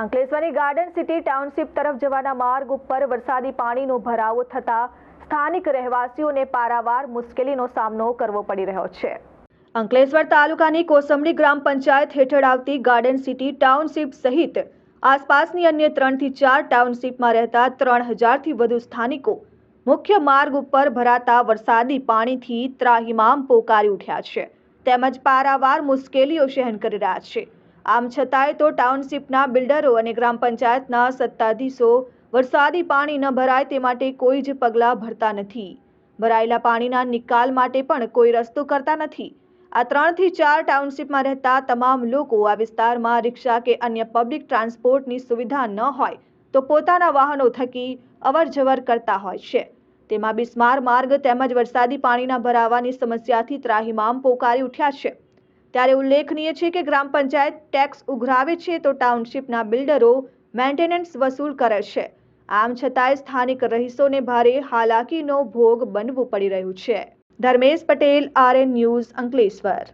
અંકલેશ્વરની garden city township તરફ જવાના માર્ગ ઉપર વરસાદી પાણીનો ભરાવો થતાં સ્થાનિક રહેવાસીઓને પારાવાર મુશ્કેલીનો સામનો કરવો પડી રહ્યો છે. અંકલેશ્વર તાલુકાની કોસંબડી ગ્રામ પંચાયત હેઠળ આવતી ગાર્ડન સિટી ટાઉનશીપ સહિત આસપાસની અન્ય ત્રણથી ચાર ટાઉનશીપમાં રહેતા ત્રણ હજારથી વધુ સ્થાનિકો મુખ્ય માર્ગ ઉપર ભરાતા વરસાદી પાણીથી ત્રાહિમામ પોકારી ઉઠ્યા છે. તેમજ પારાવાર મુશ્કેલીઓ સહન કરી રહ્યા છે. આમ છતાંય તો ટાઉનશીપના બિલ્ડરો અને ગ્રામ પંચાયતના સત્તાધીશો વરસાદી પાણી ન ભરાય તે માટે કોઈ જ પગલાં ભરતા નથી. ભરાયેલા પાણીના નિકાલ માટે પણ કોઈ રસ્તો કરતા નથી. આ ત્રણથી ચાર ટાઉનશીપમાં રહેતા તમામ લોકો આ વિસ્તારમાં રિક્ષા કે અન્ય પબ્લિક ટ્રાન્સપોર્ટની સુવિધા ન હોય તો પોતાના વાહનો થકી અવર જવર કરતા હોય છે. તેમાં બિસ્માર માર્ગ તેમજ વરસાદી પાણીના ભરાવાની સમસ્યાથી ત્રાહિમામ પોકારી ઉઠ્યા છે. ત્યારે ઉલ્લેખનીય છે કે ગ્રામ પંચાયત ટેક્સ ઉઘરાવે છે તો ટાઉનશીપના બિલ્ડરો મેન્ટેનન્સ વસૂલ કરે છે. આમ છતાંય સ્થાનિક રહીશોને ભારે હાલાકીનો ભોગ બનવું પડી રહ્યું છે. Dharmesh Patel, RN news, Ankleshwar.